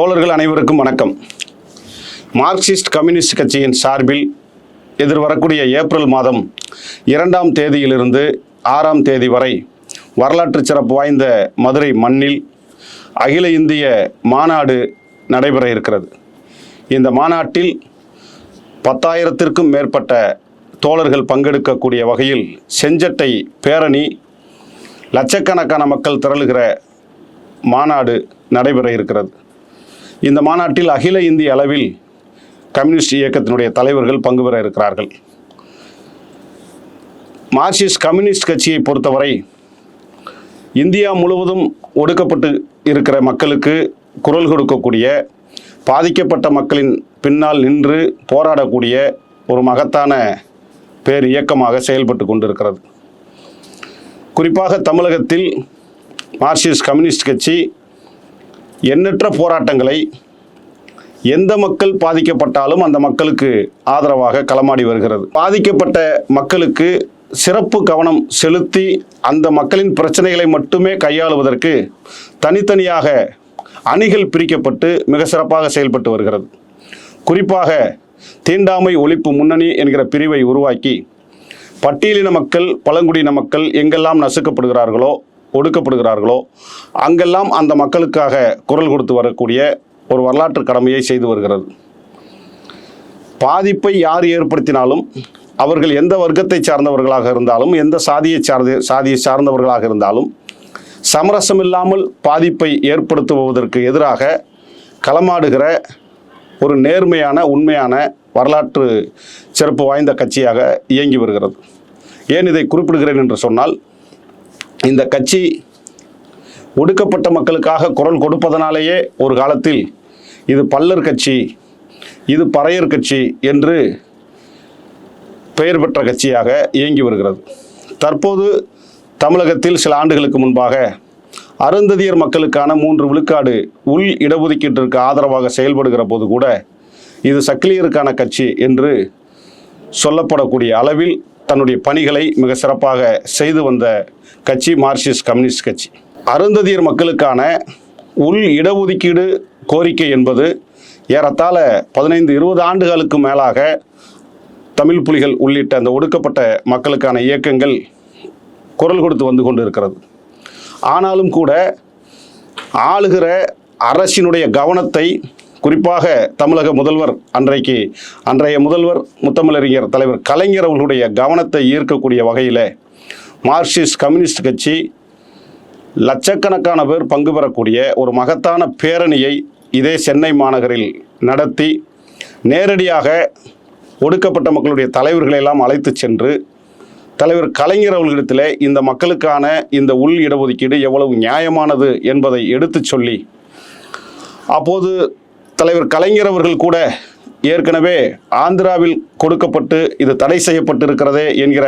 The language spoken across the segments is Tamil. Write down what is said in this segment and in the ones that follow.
தோழர்கள் அனைவருக்கும் வணக்கம். மார்க்சிஸ்ட் கம்யூனிஸ்ட் கட்சியின் சார்பில் எதிர்வரக்கூடிய ஏப்ரல் மாதம் இரண்டாம் தேதியிலிருந்து ஆறாம் தேதி வரை வரலாற்று சிறப்பு வாய்ந்த மதுரை மண்ணில் அகில இந்திய மாநாடு நடைபெற இருக்கிறது. இந்த மாநாட்டில் பத்தாயிரத்திற்கும் மேற்பட்ட தோழர்கள் பங்கெடுக்கக்கூடிய வகையில் செஞ்சட்டை பேரணி லட்சக்கணக்கான மக்கள் திரளுகிற மாநாடு நடைபெற இருக்கிறது. இந்த மாநாட்டில் அகில இந்திய அளவில் கம்யூனிஸ்ட் இயக்கத்தினுடைய தலைவர்கள் பங்கு பெற இருக்கிறார்கள். மார்க்சிஸ்ட் கம்யூனிஸ்ட் கட்சியை பொறுத்தவரை இந்தியா முழுவதும் ஒடுக்கப்பட்டு இருக்கிற மக்களுக்கு குரல் கொடுக்கக்கூடிய பாதிக்கப்பட்ட மக்களின் பின்னால் நின்று போராடக்கூடிய ஒரு மகத்தான பேர் இயக்கமாக செயல்பட்டு கொண்டிருக்கிறது. குறிப்பாக தமிழகத்தில் மார்க்சிஸ்ட் கம்யூனிஸ்ட் கட்சி எண்ணற்ற போராட்டங்களை எந்த மக்கள் பாதிக்கப்பட்டாலும் அந்த மக்களுக்கு ஆதரவாக களமாடி வருகிறது. பாதிக்கப்பட்ட மக்களுக்கு சிறப்பு கவனம் செலுத்தி அந்த மக்களின் பிரச்சனைகளை மட்டுமே கையாளுவதற்கு தனித்தனியாக அணிகள் பிரிக்கப்பட்டு மிக சிறப்பாக செயல்பட்டு வருகிறது. குறிப்பாக தீண்டாமை ஒழிப்பு முன்னணி என்கிற பிரிவை உருவாக்கி பட்டியலின மக்கள் பழங்குடியின மக்கள் எங்கெல்லாம் நசுக்கப்படுகிறார்களோ ஒடுக்கப்படுகிறார்களோ அங்கெல்லாம் அந்த மக்களுக்காக குரல் கொடுத்து வரக்கூடிய ஒரு வரலாற்று கடமையை செய்து வருகிறது. பாதிப்பை யார் ஏற்படுத்தினாலும் அவர்கள் எந்த வர்க்கத்தை சார்ந்தவர்களாக இருந்தாலும் எந்த சாதியை சார்ந்த சாதியை சார்ந்தவர்களாக இருந்தாலும் சமரசம் இல்லாமல் பாதிப்பை ஏற்படுத்துவதற்கு எதிராக களமாடுகிற ஒரு நேர்மையான உண்மையான வரலாற்று சிறப்பு வாய்ந்த கட்சியாக இயங்கி வருகிறது. ஏன் இதை குறிப்பிடுகிறேன் என்று சொன்னால் இந்த கட்சி ஒடுக்கப்பட்ட மக்களுக்காக குரல் கொடுப்பதனாலேயே ஒரு காலத்தில் இது பல்லர் கட்சி இது பறையர் கட்சி என்று பெயர் பெற்ற கட்சியாக இயங்கி வருகிறது. தற்போது தமிழகத்தில் சில ஆண்டுகளுக்கு முன்பாக அருந்ததியர் மக்களுக்கான மூன்று விழுக்காடு உள் இடஒதுக்கீட்டிற்கு ஆதரவாக செயல்படுகிற போது கூட இது சக்கிலியருக்கான கட்சி என்று சொல்லப்படக்கூடிய அளவில் தன்னுடைய பணிகளை மிக சிறப்பாக செய்து வந்த கட்சி மார்க்சிஸ்ட் கம்யூனிஸ்ட் கட்சி. அருந்ததியர் மக்களுக்கான உள் இடஒதுக்கீடு கோரிக்கை என்பது ஏறத்தாழ பதினைந்து இருபது ஆண்டுகளுக்கு மேலாக தமிழ் புலிகள் உள்ளிட்ட அந்த ஒடுக்கப்பட்ட மக்களுக்கான இயக்கங்கள் குரல் கொடுத்து வந்து கொண்டு இருக்கிறது ஆனாலும் கூட ஆளுகிற அரசினுடைய கவனத்தை குறிப்பாக தமிழக முதல்வர் அன்றைக்கு அன்றைய முதல்வர் முத்தமிழறிஞர் தலைவர் கலைஞர் அவர்களுடைய கவனத்தை ஈர்க்கக்கூடிய வகையில் மார்க்சிஸ்ட் கம்யூனிஸ்ட் கட்சி லட்சக்கணக்கான பேர் பங்கு பெறக்கூடிய ஒரு மகத்தான பேரணியை இதே சென்னை மாநகரில் நடத்தி நேரடியாக ஒடுக்கப்பட்ட மக்களுடைய தலைவர்களை எல்லாம் அழைத்து சென்று தலைவர் கலைஞர் அவர்களிடத்தில் இந்த மக்களுக்கான இந்த உள் இடஒதுக்கீடு எவ்வளவு நியாயமானது என்பதை எடுத்துச் சொல்லி அப்போது தலைவர் கலைஞர் அவர்கள் கூட ஏற்கனவே ஆந்திராவில் கொடுக்கப்பட்டு இது தடை செய்யப்பட்டிருக்கிறதே என்கிற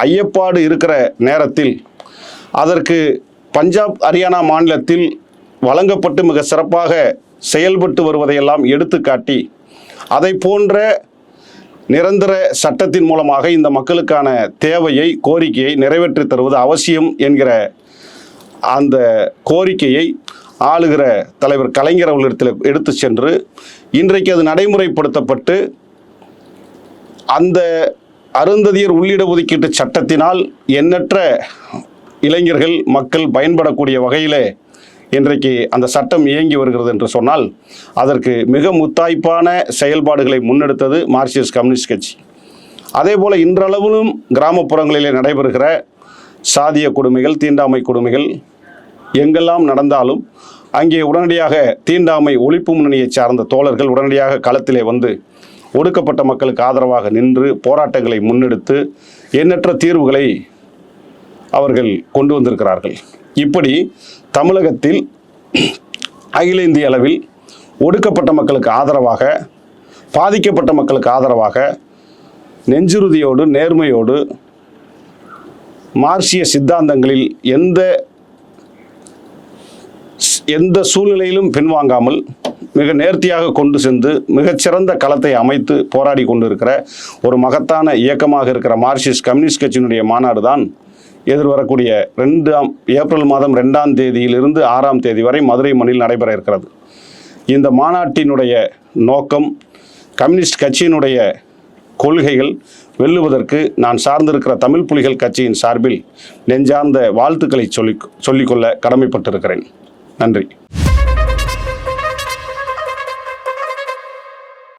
ஐயப்பாடு இருக்கிற நேரத்தில் அதற்கு பஞ்சாப் ஹரியானா மாநிலத்தில் வழங்கப்பட்டு மிக சிறப்பாக செயல்பட்டு வருவதையெல்லாம் எடுத்துக்காட்டி அதை போன்ற நிரந்தர சட்டத்தின் மூலமாக இந்த மக்களுக்கான தேவையை கோரிக்கையை நிறைவேற்றி தருவது அவசியம் என்கிற அந்த கோரிக்கையை ஆளுகிற தலைவர் கலைஞர் அவர்களிடத்தில் எடுத்து சென்று இன்றைக்கு அது நடைமுறைப்படுத்தப்பட்டு அந்த அருந்ததியர் உள்ளிட ஒதுக்கீட்டு சட்டத்தினால் எண்ணற்ற இளைஞர்கள் மக்கள் பயன்படக்கூடிய வகையில் இன்றைக்கு அந்த சட்டம் இயங்கி வருகிறது என்று சொன்னால் அதற்கு மிக முத்தாய்ப்பான செயல்பாடுகளை முன்னெடுத்தது மார்க்சிஸ்ட் கம்யூனிஸ்ட் கட்சி. அதே போல் இன்றளவிலும் கிராமப்புறங்களிலே நடைபெறுகிற சாதிய கொடுமைகள் தீண்டாமை கொடுமைகள் எங்கெல்லாம் நடந்தாலும் அங்கே உடனடியாக தீண்டாமை ஒழிப்பு முன்னணியை சார்ந்த தோழர்கள் உடனடியாக களத்திலே வந்து ஒடுக்கப்பட்ட மக்களுக்கு ஆதரவாக நின்று போராட்டங்களை முன்னெடுத்து எண்ணற்ற தீர்வுகளை அவர்கள் கொண்டு வந்திருக்கிறார்கள். இப்படி தமிழகத்தில் அகில இந்திய அளவில் ஒடுக்கப்பட்ட மக்களுக்கு ஆதரவாக பாதிக்கப்பட்ட மக்களுக்கு ஆதரவாக நெஞ்சுறுதியோடு நேர்மையோடு மார்க்சிய சித்தாந்தங்களில் எந்த எந்த சூழ்நிலையிலும் பின்வாங்காமல் மிக நேர்த்தியாக கொண்டு சென்று மிகச்சிறந்த களத்தை அமைத்து போராடி கொண்டிருக்கிற ஒரு மகத்தான இயக்கமாக இருக்கிற மார்க்சிஸ்ட் கம்யூனிஸ்ட் கட்சியினுடைய மாநாடு தான் எதிர்வரக்கூடிய ரெண்டாம் ஏப்ரல் மாதம் ரெண்டாம் தேதியிலிருந்து ஆறாம் தேதி வரை மதுரை மண்ணில் நடைபெற இருக்கிறது. இந்த மாநாட்டினுடைய நோக்கம் கம்யூனிஸ்ட் கட்சியினுடைய கொள்கைகள் வெல்லுவதற்கு நான் சார்ந்திருக்கிற தமிழ் புலிகள் கட்சியின் சார்பில் நெஞ்சார்ந்த வாழ்த்துக்களை சொல்லி சொல்லிக்கொள்ள கடமைப்பட்டிருக்கிறேன். நன்றி.